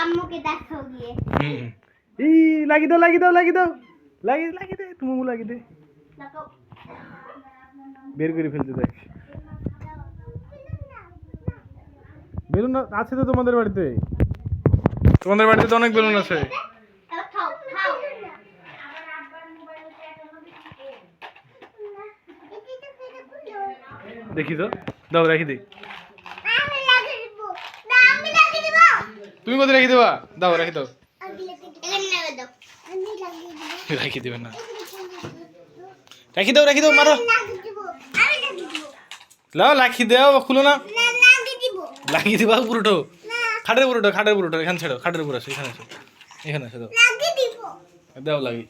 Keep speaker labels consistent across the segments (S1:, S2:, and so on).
S1: আম্মুকে দেখাও গিয়ে।
S2: হুম এই লাগি দাও লাগি দাও লাগি দাও। লাগি লাগি দে তুমি লাগি দে। বের করে ফেলতে দেখ বেলুন আছে তো তোমাদের বাড়িতে? তোমাদের বাড়িতে তো অনেক বেলুন আছে। দেখি তো। দাও রাখি দে
S1: আমি লাগিয়ে দিব না আমি লাগিয়ে দিব
S2: তুমি কোথায় রাখি দেবা? দাও রাখি দাও। রাখি দেবে না। রাখি দাও রাখি দাও মারো। লাও রাখি দাও খুলো না।
S1: লাগিয়ে দিব
S2: পুরোটো। খাটের পুরোটো খাটের পুরোটো এখানে ছেড়ো খাটের আসো এখানে আসো। এখানে আসো দাও। দাও লাগি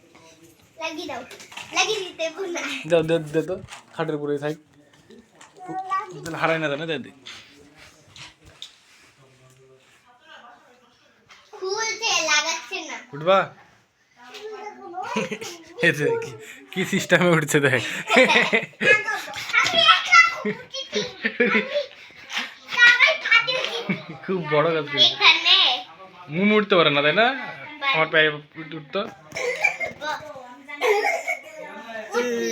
S1: দাও
S2: দে দে তো খাটের উপরে থাক। হারাই না জানে দে দে। উঠবা? যে কি- সিস্টেমে উঠছে দেখ। খুব বড় কিন্তু।
S1: এখানে
S2: মুম উঠতে পারে না তাই না? আমার পায়ে উঠতো।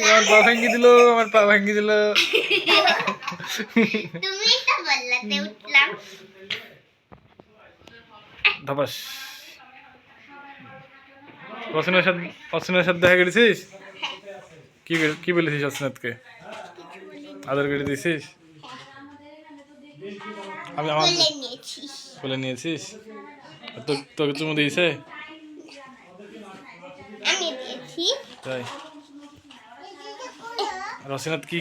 S2: আমার পা ভেঙে দিল আমার পা ভেঙে দিল। ধপাস। অসিনের সাথে অসিনের সাথে দেখা করেছিস? কি কি বলেছিস অসিনাথকে আধার কেটে দিয়েছিস? আমি আমার
S1: বলে
S2: নিয়েছিস। তো তোকে চুমু দিয়েছে? তাই। আর অসিনাথ কি